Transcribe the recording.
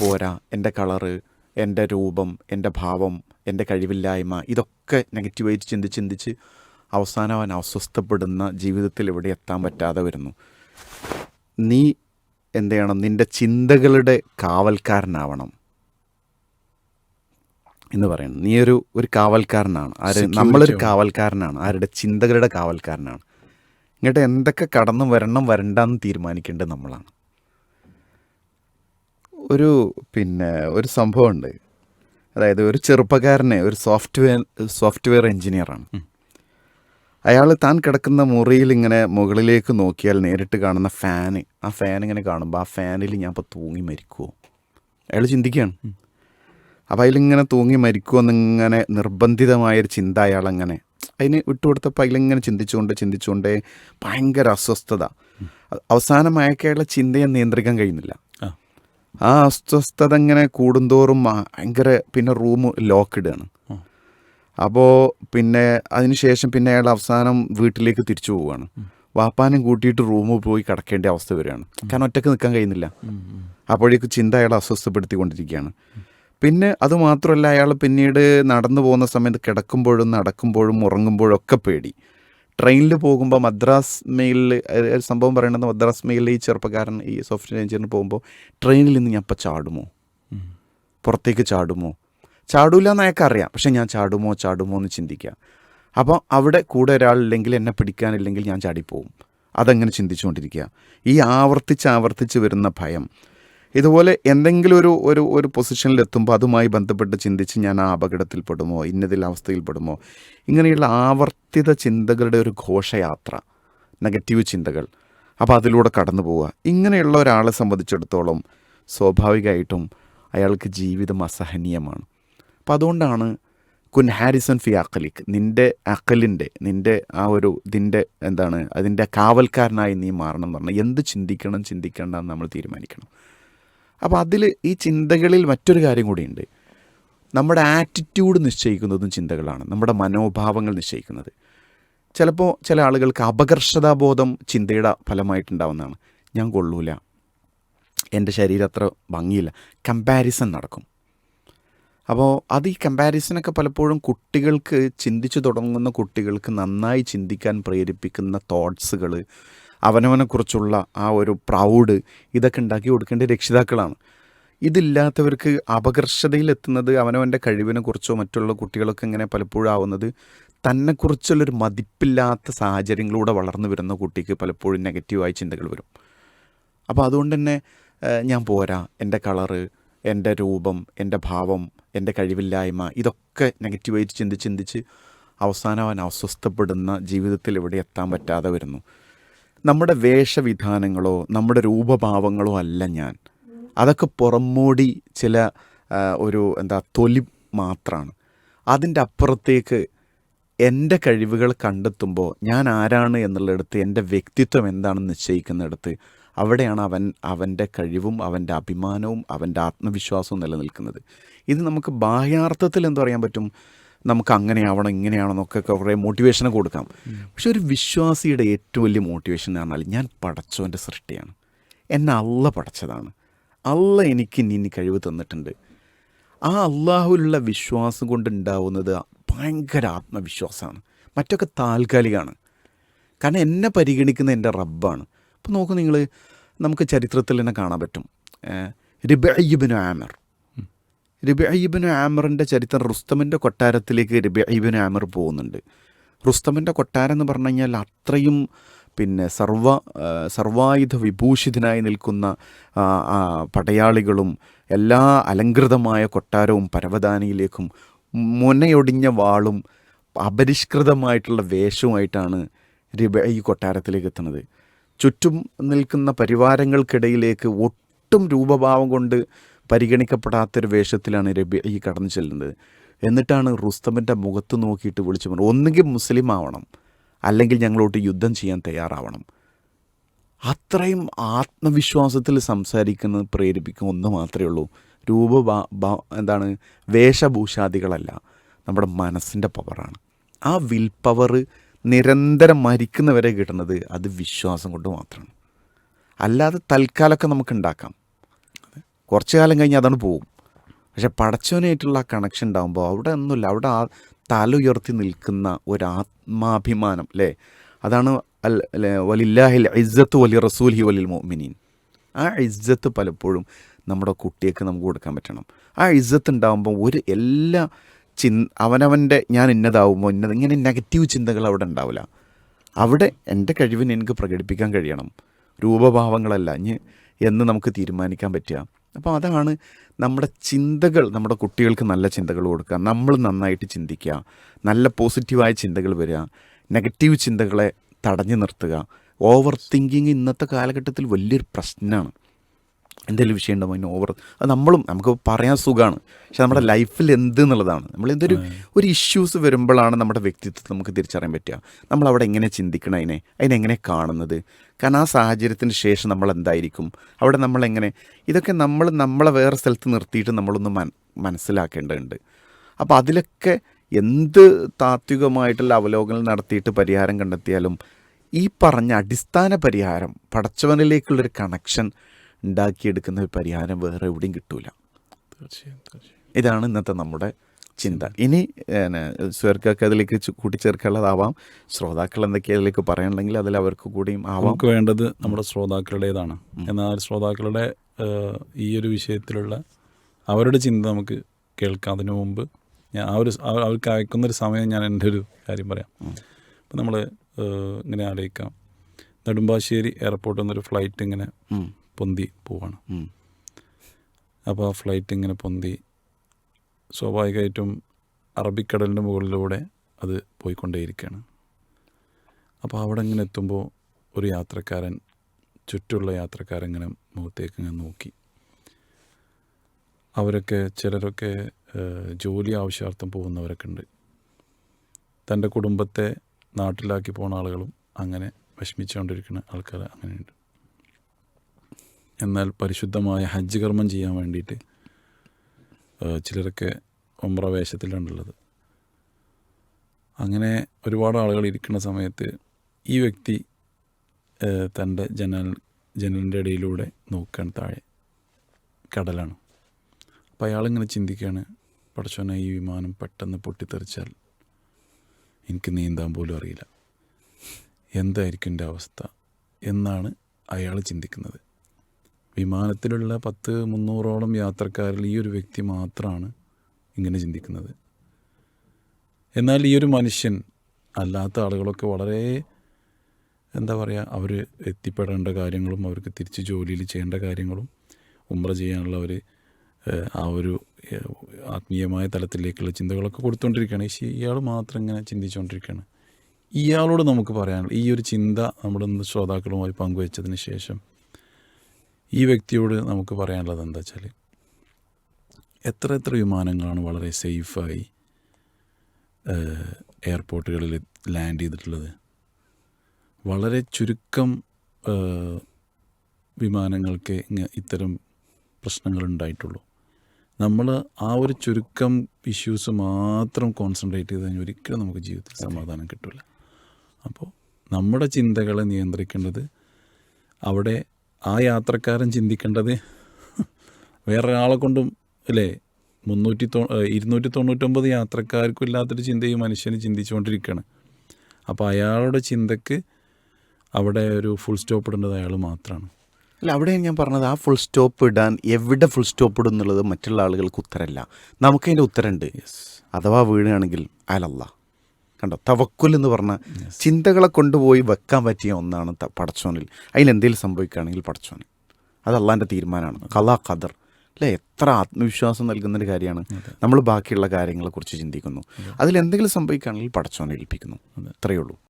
പോരാ. എന്റെ കളറ് എന്റെ രൂപം എന്റെ ഭാവം എന്റെ കഴിവില്ലായ്മ ഇതൊക്കെ നെഗറ്റീവായിട്ട് ചിന്തിച്ച് ചിന്തിച്ച് അവസാനം അവൻ അസ്വസ്ഥപ്പെടുന്ന ജീവിതത്തിൽ ഇവിടെ എത്താൻ പറ്റാതെ വരുന്നു. നീ എന്ത് ചെയ്യണം? നിന്റെ ചിന്തകളുടെ കാവൽക്കാരനാവണം എന്ന് പറയുന്നത് നീ ഒരു ഒരു കാവൽക്കാരനാണ്. ആര് നമ്മളൊരു കാവൽക്കാരനാണ്. ആരുടെ ചിന്തകളുടെ കാവൽക്കാരനാണ്. ഇങ്ങോട്ട് എന്തൊക്കെ കടന്നു വരണം വരണ്ടെന്ന് തീരുമാനിക്കേണ്ടത് നമ്മളാണ്. ഒരു പിന്നെ ഒരു സംഭവമുണ്ട്. അതായത് ഒരു ചെറുപ്പക്കാരനെ ഒരു സോഫ്റ്റ്വെയർ സോഫ്റ്റ്വെയർ എഞ്ചിനീയറാണ്. അയാൾ താൻ കിടക്കുന്ന മുറിയിൽ ഇങ്ങനെ മുകളിലേക്ക് നോക്കിയാൽ നേരിട്ട് കാണുന്ന ഫാന് ആ ഫാൻ ഇങ്ങനെ കാണുമ്പോൾ ആ ഫാനിൽ ഞാൻ ഇപ്പോൾ തൂങ്ങി മരിക്കുമോ അയാൾ ചിന്തിക്കുകയാണ് അപ്പോൾ അതിലിങ്ങനെ തൂങ്ങി മരിക്കുമെന്നിങ്ങനെ നിർബന്ധിതമായൊരു ചിന്ത അയാൾ അങ്ങനെ അതിന് വിട്ടുകൊടുത്തപ്പോൾ അതിലിങ്ങനെ ചിന്തിച്ചുകൊണ്ട് ചിന്തിച്ചുകൊണ്ട് ഭയങ്കര അസ്വസ്ഥത. അവസാനം അയാൾക്കയാളുടെ ചിന്തയെ നിയന്ത്രിക്കാൻ കഴിയുന്നില്ല. ആ. അസ്വസ്ഥത ഇങ്ങനെ കൂടുന്തോറും ഭയങ്കര പിന്നെ റൂം ലോക്ക് ഇടുകയാണ് അപ്പോൾ പിന്നെ അതിനുശേഷം പിന്നെ അയാൾ അവസാനം വീട്ടിലേക്ക് തിരിച്ചു പോവുകയാണ് വാപ്പാനും കൂട്ടിയിട്ട് റൂമിൽ പോയി കിടക്കേണ്ട അവസ്ഥ വരികയാണ് കാരണം ഒറ്റയ്ക്ക് നിൽക്കാൻ കഴിയുന്നില്ല. അപ്പോഴേക്ക് ചിന്ത അയാൾ അസ്വസ്ഥപ്പെടുത്തിക്കൊണ്ടിരിക്കുകയാണ്. പിന്നെ അത് മാത്രമല്ല അയാൾ പിന്നീട് നടന്നു പോകുന്ന സമയത്ത് കിടക്കുമ്പോഴും നടക്കുമ്പോഴും ഉറങ്ങുമ്പോഴും ഒക്കെ പേടി. ട്രെയിനിൽ പോകുമ്പോൾ മദ്രാസ് മെയിലിൽ ഒരു സംഭവം പറയണത് മദ്രാസ് മെയിലിൽ ഈ ചെറുപ്പക്കാരൻ ഈ സോഫ്റ്റ്വെയർ എഞ്ചിനീയർ പോകുമ്പോൾ ട്രെയിനിൽ നിന്ന് ഞാൻ ഇപ്പോൾ ചാടുമോ? പുറത്തേക്ക് ചാടുമോ? ചാടൂല എന്ന് അയാൾക്ക് അറിയാം പക്ഷെ ഞാൻ ചാടുമോ ചാടുമോ എന്ന് ചിന്തിക്കുക. അപ്പോൾ അവിടെ കൂടെ ഒരാളില്ലെങ്കിൽ എന്നെ പിടിക്കാനില്ലെങ്കിൽ ഞാൻ ചാടിപ്പോവും. അതങ്ങനെ ചിന്തിച്ചുകൊണ്ടിരിക്കുക. ഈ ആവർത്തിച്ച് ആവർത്തിച്ച് വരുന്ന ഭയം. ഇതുപോലെ എന്തെങ്കിലും ഒരു ഒരു ഒരു പൊസിഷനിൽ എത്തുമ്പോൾ അതുമായി ബന്ധപ്പെട്ട് ചിന്തിച്ച് ഞാൻ ആ അപകടത്തിൽപ്പെടുമോ ഇന്നതിൽ അവസ്ഥയിൽപ്പെടുമോ ഇങ്ങനെയുള്ള ആവർത്തിത ചിന്തകളുടെ ഒരു ഘോഷയാത്ര നെഗറ്റീവ് ചിന്തകൾ അപ്പോൾ അതിലൂടെ കടന്നു പോവുക. ഇങ്ങനെയുള്ള ഒരാളെ സംബന്ധിച്ചിടത്തോളം സ്വാഭാവികമായിട്ടും അയാൾക്ക് ജീവിതം അസഹനീയമാണ്. അപ്പം അതുകൊണ്ടാണ് കുൻ ഹാരിസൺ ഫി അക്കലിക്ക് നിന്റെ അക്കലിന്റെ നിന്റെ ആ ഒരു ഇതിന്റെ എന്താണ് അതിന്റെ കാവൽക്കാരനായി നീ മാറണം എന്ന് പറഞ്ഞാൽ എന്ത് ചിന്തിക്കണം ചിന്തിക്കേണ്ട എന്ന് നമ്മൾ തീരുമാനിക്കണം. അപ്പോൾ അതിൽ ഈ ചിന്തകളിൽ മറ്റൊരു കാര്യം കൂടിയുണ്ട്. നമ്മുടെ ആറ്റിറ്റ്യൂഡ് നിശ്ചയിക്കുന്നതും ചിന്തകളാണ്. നമ്മുടെ മനോഭാവങ്ങൾ നിശ്ചയിക്കുന്നത്. ചിലപ്പോൾ ചില ആളുകൾക്ക് അപകർഷതാബോധം ചിന്തയുടെ ഫലമായിട്ടുണ്ടാവുന്നതാണ്. ഞാൻ കൊള്ളൂല. എന്റെ ശരീരം അത്ര ഭംഗിയില്ല. കമ്പാരിസൺ നടക്കും. അപ്പോൾ അത് ഈ കമ്പാരിസനൊക്കെ പലപ്പോഴും കുട്ടികൾക്ക് ചിന്തിച്ചു തുടങ്ങുന്ന കുട്ടികൾക്ക് നന്നായി ചിന്തിക്കാൻ പ്രേരിപ്പിക്കുന്ന തോട്ട്സുകൾ അവനവനെക്കുറിച്ചുള്ള ആ ഒരു പ്രൗഡ് ഇതൊക്കെ ഉണ്ടാക്കി കൊടുക്കേണ്ട രക്ഷിതാക്കളാണ്. ഇതില്ലാത്തവർക്ക് അപകർഷതയിലെത്തുന്നത് അവനവന്റെ കഴിവിനെക്കുറിച്ചോ മറ്റുള്ള കുട്ടികളൊക്കെ ഇങ്ങനെ പലപ്പോഴും ആവുന്നത് തന്നെക്കുറിച്ചുള്ളൊരു മതിപ്പില്ലാത്ത സാഹചര്യങ്ങളിലൂടെ വളർന്നു വരുന്ന കുട്ടിക്ക് പലപ്പോഴും നെഗറ്റീവായ ചിന്തകൾ വരും. അപ്പോൾ അതുകൊണ്ട് തന്നെ ഞാൻ പോരാ എന്റെ കളറ് എന്റെ രൂപം എന്റെ ഭാവം എന്റെ കഴിവില്ലായ്മ ഇതൊക്കെ നെഗറ്റീവായിട്ട് ചിന്തിച്ച് ചിന്തിച്ച് അവസാനം അവൻ അസ്വസ്ഥപ്പെടുന്ന ജീവിതത്തിൽ ഇവിടെ എത്താൻ പറ്റാതെ വരുന്നു. നമ്മുടെ വേഷവിധാനങ്ങളോ നമ്മുടെ രൂപഭാവങ്ങളോ അല്ല ഞാൻ. അതൊക്കെ പുറമോടി ചില ഒരു എന്താ തൊലി മാത്രമാണ് അതിന്റെ അപ്പുറത്തേക്ക് എന്റെ കഴിവുകൾ കണ്ടെത്തുമ്പോൾ ഞാൻ ആരാണ് എന്നുള്ളിടത്ത് എന്റെ വ്യക്തിത്വം എന്താണെന്ന് നിശ്ചയിക്കുന്നിടത്ത് അവിടെയാണ് അവൻ അവന്റെ കഴിവും അവന്റെ അഭിമാനവും അവന്റെ ആത്മവിശ്വാസവും നിലനിൽക്കുന്നത്. ഇത് നമുക്ക് ബാഹ്യാർത്ഥത്തിൽ എന്ത് പറയാൻ പറ്റും? നമുക്ക് അങ്ങനെയാവണം ഇങ്ങനെയാണെന്നൊക്കെ കുറേ മോട്ടിവേഷൻ കൊടുക്കാം. പക്ഷെ ഒരു വിശ്വാസിയുടെ ഏറ്റവും വലിയ മോട്ടിവേഷൻ എന്ന് പറഞ്ഞാൽ ഞാൻ പടച്ചവന്റെ സൃഷ്ടിയാണ്. എന്നെ അല്ല പടച്ചതാണ്. അല്ല എനിക്ക് ഇനി ഇനി കഴിവ് തന്നിട്ടുണ്ട്. ആ അള്ളാഹുവിലുള്ള വിശ്വാസം കൊണ്ടുണ്ടാവുന്നത് ഭയങ്കര ആത്മവിശ്വാസമാണ്. മറ്റൊക്കെ താൽക്കാലികമാണ്. കാരണം എന്നെ പരിഗണിക്കുന്ന എന്റെ റബ്ബാണ്. അപ്പോൾ നോക്കൂ നിങ്ങൾ നമുക്ക് ചരിത്രത്തിൽ തന്നെ കാണാൻ പറ്റും. റിബിബിന് ആമർ. റിബിബിന് ആമറിന്റെ ചരിത്രം റുസ്തമിന്റെ കൊട്ടാരത്തിലേക്ക് റിബിബിന് ആമർ പോകുന്നുണ്ട്. റുസ്തമിന്റെ കൊട്ടാരം എന്ന് പറഞ്ഞു കഴിഞ്ഞാൽ അത്രയും പിന്നെ സർവ സർവായുധ വിഭൂഷിതനായി നിൽക്കുന്ന പടയാളികളും എല്ലാ അലങ്കൃതമായ കൊട്ടാരവും പരവതാനിയിലേക്കും മുനയൊടിഞ്ഞ വാളും അപരിഷ്കൃതമായിട്ടുള്ള വേഷവുമായിട്ടാണ് രബ ഈ കൊട്ടാരത്തിലേക്ക് എത്തുന്നത്. ചുറ്റും നിൽക്കുന്ന പരിവാരങ്ങൾക്കിടയിലേക്ക് ഒട്ടും രൂപഭാവം കൊണ്ട് പരിഗണിക്കപ്പെടാത്തൊരു വേഷത്തിലാണ് രബി ഈ കടന്നു ചെല്ലുന്നത്. എന്നിട്ടാണ് റുസ്തമിന്റെ മുഖത്ത് നോക്കിയിട്ട് വിളിച്ചു പറഞ്ഞു ഒന്നുകിൽ മുസ്ലിം ആവണം അല്ലെങ്കിൽ ഞങ്ങളോട്ട് യുദ്ധം ചെയ്യാൻ തയ്യാറാവണം. അത്രയും ആത്മവിശ്വാസത്തിൽ സംസാരിക്കുന്നത് പ്രേരിപ്പിക്കുന്ന ഒന്ന് മാത്രമേ ഉള്ളൂ. രൂപ എന്താണ് വേഷഭൂഷാദികളല്ല നമ്മുടെ മനസ്സിന്റെ പവറാണ് ആ വിൽ പവർ നിരന്തരം മരിക്കുന്നവരെ കിട്ടുന്നത് അത് വിശ്വാസം കൊണ്ട് മാത്രമാണ്. അല്ലാതെ തൽക്കാലമൊക്കെ നമുക്ക് ഉണ്ടാക്കാം. കുറച്ച് കാലം കഴിഞ്ഞ് അതാണ് പോവും. പക്ഷെ പടച്ചവനായിട്ടുള്ള ആ കണക്ഷൻ ഉണ്ടാകുമ്പോൾ അവിടെ ഒന്നുമില്ല. അവിടെ ആ തല ഉയർത്തി നിൽക്കുന്ന ഒരു ആത്മാഭിമാനം അല്ലേ? അതാണ് വലില്ലാഹിൽ ഇസ്സത്ത് വലി റസൂൽ ഹി വലിൽ മോമിനീൻ ആ ഇസ്സത്ത് പലപ്പോഴും നമ്മുടെ കുട്ടിയൊക്കെ നമുക്ക് കൊടുക്കാൻ പറ്റണം. ആ ഇസ്സത്ത് ഉണ്ടാകുമ്പോൾ ഒരു എല്ലാ ചിൻ അവനവന്റെ ഞാൻ ഇന്നതാവുമോ? ഇന്നത് ഇങ്ങനെ നെഗറ്റീവ് ചിന്തകൾ അവിടെ ഉണ്ടാവില്ല. അവിടെ എന്റെ കഴിവിനെ എനിക്ക് പ്രകടിപ്പിക്കാൻ കഴിയണം. രൂപഭാവങ്ങളല്ല. ഇനി എന്ന് നമുക്ക് തീരുമാനിക്കാൻ പറ്റുക. അപ്പോൾ അതാണ് നമ്മുടെ ചിന്തകൾ നമ്മുടെ കുട്ടികൾക്ക് നല്ല ചിന്തകൾ കൊടുക്കുക. നമ്മൾ നന്നായിട്ട് ചിന്തിക്കുക. നല്ല പോസിറ്റീവായ ചിന്തകൾ വരിക. നെഗറ്റീവ് ചിന്തകളെ തടഞ്ഞു നിർത്തുക. ഓവർ തിങ്കിങ് ഇന്നത്തെ കാലഘട്ടത്തിൽ വലിയൊരു പ്രശ്നമാണ്. എന്തെങ്കിലും വിഷയം ഉണ്ടാവും അതിന് ഓവർ അത് നമ്മളും നമുക്ക് പറയാൻ സുഖമാണ് പക്ഷെ നമ്മുടെ ലൈഫിൽ എന്ത് എന്നുള്ളതാണ്. നമ്മൾ എന്തൊരു ഒരു ഇഷ്യൂസ് വരുമ്പോഴാണ് നമ്മുടെ വ്യക്തിത്വത്തെ നമുക്ക് തിരിച്ചറിയാൻ പറ്റുക. നമ്മൾ അവിടെ എങ്ങനെ ചിന്തിക്കണം അതിനെ? അതിനെങ്ങനെ കാണുന്നത്? കാരണം ആ സാഹചര്യത്തിന് ശേഷം നമ്മൾ എന്തായിരിക്കും? അവിടെ നമ്മളെങ്ങനെ ഇതൊക്കെ നമ്മൾ നമ്മളെ വേറെ സ്ഥലത്ത് നിർത്തിയിട്ട് നമ്മളൊന്ന് മൻ മനസ്സിലാക്കേണ്ടതുണ്ട്. അപ്പോൾ അതിലൊക്കെ എന്ത് താത്വികമായിട്ടുള്ള അവലോകനം നടത്തിയിട്ട് പരിഹാരം കണ്ടെത്തിയാലും ഈ പറഞ്ഞ അടിസ്ഥാന പരിഹാരം പടച്ചവനിലേക്കുള്ളൊരു കണക്ഷൻ ഉണ്ടാക്കിയെടുക്കുന്ന ഒരു പരിഹാരം വേറെ എവിടെയും കിട്ടൂല. തീർച്ചയായും ഇതാണ് ഇന്നത്തെ നമ്മുടെ ചിന്ത. ഇനി സ്വർക്കൊക്കെ അതിലേക്ക് കൂട്ടിച്ചേർക്കാനുള്ളതാവാം ശ്രോതാക്കൾ എന്തൊക്കെയാണ് അതിലേക്ക് പറയാനുണ്ടെങ്കിൽ അതിൽ അവർക്ക് കൂടിയും ആവാം. നമുക്ക് വേണ്ടത് നമ്മുടെ ശ്രോതാക്കളുടേതാണ്. എന്നാൽ ശ്രോതാക്കളുടെ ഈ ഒരു വിഷയത്തിലുള്ള അവരുടെ ചിന്ത നമുക്ക് കേൾക്കാം. അതിനു മുമ്പ് ഞാൻ ആ ഒരു അവ- അവർക്ക് അയക്കുന്നൊരു സമയം ഞാൻ എന്റെ ഒരു കാര്യം പറയാം. അപ്പം നമ്മൾ ഇങ്ങനെ ആലോചിക്കാം. നെടുമ്പാശ്ശേരി എയർപോർട്ടിൽ നിന്നൊരു ഫ്ലൈറ്റ് ഇങ്ങനെ പൊന്തി പോവാണ്. അപ്പോൾ ആ ഫ്ലൈറ്റ് ഇങ്ങനെ പൊന്തി. സ്വാഭാവികമായിട്ടും അറബിക്കടലിന്റെ മുകളിലൂടെ അത് പോയിക്കൊണ്ടേയിരിക്കുകയാണ് അപ്പോൾ അവിടെ ഇങ്ങനെ എത്തുമ്പോൾ ഒരു യാത്രക്കാരൻ ചുറ്റുള്ള യാത്രക്കാരൻ ഇങ്ങനെ മുഖത്തേക്ക് ഇങ്ങനെ നോക്കി. അവരൊക്കെ ചിലരൊക്കെ ജോലി ആവശ്യാർത്ഥം പോകുന്നവരൊക്കെ ഉണ്ട്. തന്റെ കുടുംബത്തെ നാട്ടിലാക്കി പോകുന്ന ആളുകളും അങ്ങനെ വിഷമിച്ചുകൊണ്ടിരിക്കുന്ന ആൾക്കാർ അങ്ങനെയുണ്ട്. എന്നാൽ പരിശുദ്ധമായ ഹജ്ജ് കർമ്മം ചെയ്യാൻ വേണ്ടിയിട്ട് ചിലരൊക്കെ ഒമ്ര വേഷത്തിലാണുള്ളത് അങ്ങനെ ഒരുപാട് ആളുകൾ ഇരിക്കുന്ന സമയത്ത് ഈ വ്യക്തി തന്റെ ജനൽ ജനലിന്റെ ഇടയിലൂടെ നോക്കുകയാണ് താഴെ കടലാണ്. അപ്പോൾ അയാളിങ്ങനെ ചിന്തിക്കുകയാണ് പടച്ചോനെ ഈ വിമാനം പെട്ടെന്ന് പൊട്ടിത്തെറിച്ചാൽ എനിക്ക് നീന്താൻ പോലും അറിയില്ല. എന്തായിരിക്കും എന്റെ അവസ്ഥ? എന്നാണ് അയാൾ ചിന്തിക്കുന്നത്. വിമാനത്തിലുള്ള പത്ത് മുന്നൂറോളം യാത്രക്കാരിൽ ഈ ഒരു വ്യക്തി മാത്രമാണ് ഇങ്ങനെ ചിന്തിക്കുന്നത്. എന്നാൽ ഈ ഒരു മനുഷ്യൻ അല്ലാത്ത ആളുകളൊക്കെ വളരെ എന്താ പറയുക അവർ എത്തിപ്പെടേണ്ട കാര്യങ്ങളും അവർക്ക് തിരിച്ച് ജോലിയിൽ ചെയ്യേണ്ട കാര്യങ്ങളും ഉമ്ര ചെയ്യാനുള്ള അവർ ആ ഒരു ആത്മീയമായ തലത്തിലേക്കുള്ള ചിന്തകളൊക്കെ കൊടുത്തുകൊണ്ടിരിക്കുകയാണ് പക്ഷേ ഇയാൾ മാത്രം ഇങ്ങനെ ചിന്തിച്ചുകൊണ്ടിരിക്കുകയാണ് ഇയാളോട് നമുക്ക് പറയാനുള്ള ഈ ഒരു ചിന്ത നമ്മുടെ ശ്രോതാക്കളുമായി പങ്കുവച്ചതിന് ശേഷം ഈ വ്യക്തിയോട് നമുക്ക് പറയാനുള്ളത് എന്താ വെച്ചാൽ എത്ര എത്ര വിമാനങ്ങളാണ് വളരെ സേഫായി എയർപോർട്ടുകളിൽ ലാൻഡ് ചെയ്തിട്ടുള്ളത്? വളരെ ചുരുക്കം വിമാനങ്ങൾക്ക് ഇത്തരം പ്രശ്നങ്ങൾ ഉണ്ടായിട്ടുള്ളൂ. നമ്മൾ ആ ഒരു ചുരുക്കം ഇഷ്യൂസ് മാത്രം കോൺസെൻട്രേറ്റ് ചെയ്ത് കഴിഞ്ഞാൽ ഒരിക്കലും നമുക്ക് ജീവിതത്തിൽ സമാധാനം കിട്ടില്ല അപ്പോൾ നമ്മുടെ ചിന്തകളെ നിയന്ത്രിക്കേണ്ടത് അവിടെ ആ യാത്രക്കാരൻ ചിന്തിക്കേണ്ടത് വേറൊരാളെ കൊണ്ടും അല്ലേ? മുന്നൂറ്റി തൊ ഇരുന്നൂറ്റി തൊണ്ണൂറ്റൊമ്പത് യാത്രക്കാർക്കും ഇല്ലാത്തൊരു ചിന്ത ഈ മനുഷ്യന് ചിന്തിച്ചുകൊണ്ടിരിക്കുകയാണ്. അപ്പോൾ അയാളുടെ ചിന്തക്ക് അവിടെ ഒരു ഫുൾ സ്റ്റോപ്പ് ഇടേണ്ടത് അയാൾ മാത്രമാണ് അല്ല അവിടെയാണ് ഞാൻ പറഞ്ഞത് ആ ഫുൾ സ്റ്റോപ്പ് ഇടാൻ എവിടെ ഫുൾ സ്റ്റോപ്പ് ഇടുന്നുള്ളത് മറ്റുള്ള ആളുകൾക്ക് ഉത്തരമല്ല നമുക്കതിന്റെ ഉത്തരമുണ്ട് അഥവാ വീഴുകയാണെങ്കിൽ അയലല്ല കണ്ടോ? തവക്കുൽ എന്ന് പറഞ്ഞ ചിന്തകളെ കൊണ്ടുപോയി വെക്കാൻ പറ്റിയ ഒന്നാണ് പടച്ചോനിൽ. അതിലെന്തെങ്കിലും സംഭവിക്കുകയാണെങ്കിൽ പടച്ചോനിൽ അത് അള്ളാന്റെ തീരുമാനമാണ്. കലാ ഖദർ. അല്ലേ? എത്ര ആത്മവിശ്വാസം നൽകുന്നൊരു കാര്യമാണ്. നമ്മൾ ബാക്കിയുള്ള കാര്യങ്ങളെക്കുറിച്ച് ചിന്തിക്കുന്നു. അതിലെന്തെങ്കിലും സംഭവിക്കുകയാണെങ്കിൽ പടച്ചോനെ ഏൽപ്പിക്കുന്നു. അത്രയേ ഉള്ളൂ.